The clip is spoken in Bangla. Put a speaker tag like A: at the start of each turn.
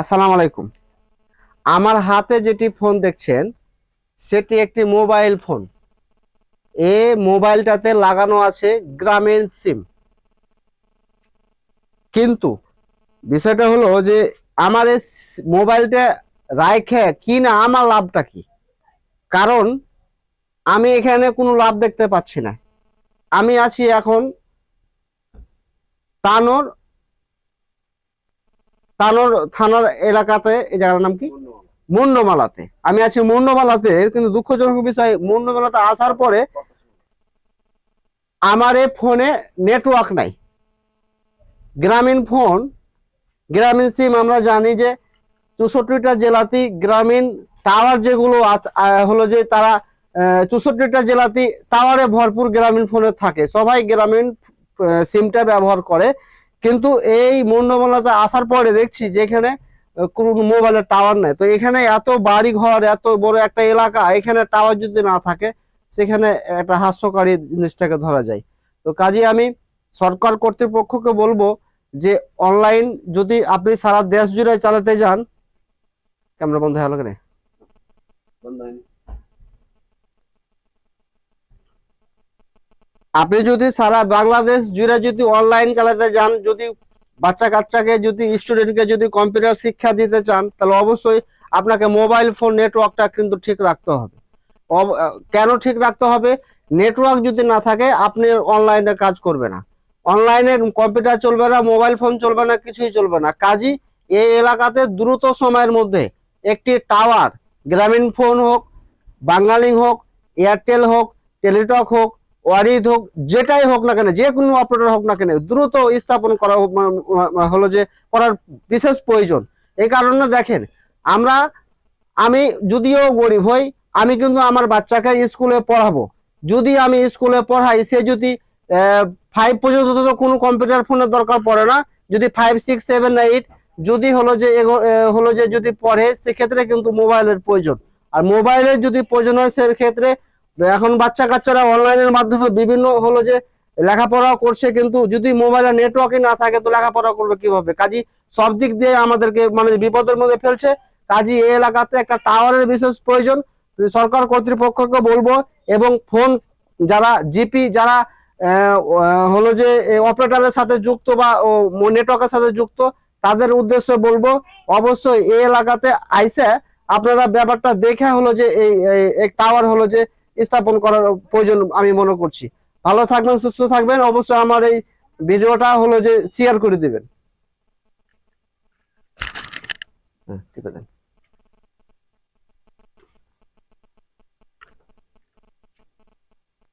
A: আসসালামু আলাইকুম। আমার হাতে যেটি ফোন দেখছেন, সেটি একটি মোবাইল ফোন। এ মোবাইলটাতে লাগানো আছে গ্রামীণ সিম। কিন্তু বিষয়টা হলো যে, আমার এই মোবাইলটা রাইখে কি না আমার লাভটা কি? কারণ আমি এখানে কোনো লাভ দেখতে পাচ্ছি না। আমি আছি এখন তানোর তানোর থানার এলাকাতে, এই জায়গার নাম কি? মুন্ডমালাতে। আমি আছি মুন্ডমালাতে, কিন্তু দুঃখজনক বিষয়, মুন্ডমালাতে আসার পরে আমার এই ফোনে নেটওয়ার্ক নাই। গ্রামীণ ফোন, গ্রামীণ সিম, আমরা জানি যে চৌষট্টিটা জেলাতেই গ্রামীণ টাওয়ার যেগুলো হলো যে তারা চৌষট্টিটা জেলাতেই টাওয়ারে ভরপুর গ্রামীণ ফোনে থাকে। সবাই গ্রামীণ সিমটা ব্যবহার করে। কিন্তু এই মুন্ডমালাতে আসার পরে দেখছি যে এখানে কোনো মোবাইলের টাওয়ার নেই। তো এখানে এত বাড়ি ঘর এত বড় একটা এলাকা, এখানে টাওয়ার যদি না থাকে, সেখানে একটা হাস্যকারী জিনিসটাকে ধরা যায়। তো কাজে আমি সরকার কর্তৃপক্ষকে বলব যে অনলাইন যদি আপনি সারা দেশ জুড়ে চালাতে যান, ক্যামেরা বন্ধ গেল কেন? আপনি যদি সারা বাংলাদেশ জুড়ে যদি অনলাইন চালাতে যান, যদি বাচ্চা কাচ্চাকে যদি স্টুডেন্টকে যদি কম্পিউটার শিক্ষা দিতে চান, তাহলে অবশ্যই আপনাকে মোবাইল ফোন নেটওয়ার্কটা কিন্তু ঠিক রাখতে হবে। কেন ঠিক রাখতে হবে? নেটওয়ার্ক যদি না থাকে, আপনি অনলাইনে কাজ করবে না। অনলাইনে কম্পিউটার চলবে না মোবাইল ফোন চলবে না, কিছুই চলবে না। কাজই এই এলাকাতে দ্রুত সময়ের মধ্যে একটি টাওয়ার গ্রামীণ ফোন হোক, বাঙালি হোক, এয়ারটেল হোক, টেলিটক হোক ওয়ারিদ হোক, যেটাই হোক না কেন, যে কোনো অপারেটর হোক না কেন, দ্রুত স্থাপন করা হলো যে করার বিশেষ প্রয়োজন। এই কারণে দেখেন, আমরা, আমি যদিও গরিব হই, আমি কিন্তু আমার বাচ্চাকে স্কুলে পড়াবো। যদি আমি স্কুলে পড়াই, সে যদি ফাইভ পর্যন্ত তো কোনো কম্পিউটার ফোনের দরকার পড়ে না। যদি ফাইভ সিক্স সেভেন এইট যদি হলো যে হলো যে যদি পড়ে, সেক্ষেত্রে কিন্তু মোবাইলের প্রয়োজন। আর মোবাইলের যদি প্রয়োজন হয়, সেক্ষেত্রে এখন বাচ্চা কাচ্চারা অনলাইনের মাধ্যমে বিভিন্ন হলো যে লেখাপড়া করছে কিন্তু যদি মোবাইলে নেটওয়ার্কই না থাকে তো লেখাপড়া করবে কীভাবে? কাজী সব দিক দিয়ে আমাদেরকে মানে বিপদের মধ্যে ফেলছে। কাজী এই এলাকাতে একটা টাওয়ারের বিশেষ প্রয়োজন। সরকার কর্তৃপক্ষকে বলব এবং ফোন যারা জিপি যারা হলো যে অপারেটরের সাথে যুক্ত বা নেটওয়ার্কের সাথে যুক্ত, তাদের উদ্দেশ্যে বলব, অবশ্যই এই এলাকাতে আইসে আপনারা ব্যাপারটা দেখে হলো যে এই টাওয়ার হলো যে স্থাপন করার প্রয়োজন আমি মনে করছি। ভালো থাকবেন, সুস্থ থাকবেন। অবশ্যই আমার এই ভিডিওটা হলো যে শেয়ার করে দিবেন। হ্যাঁ ঠিক আছে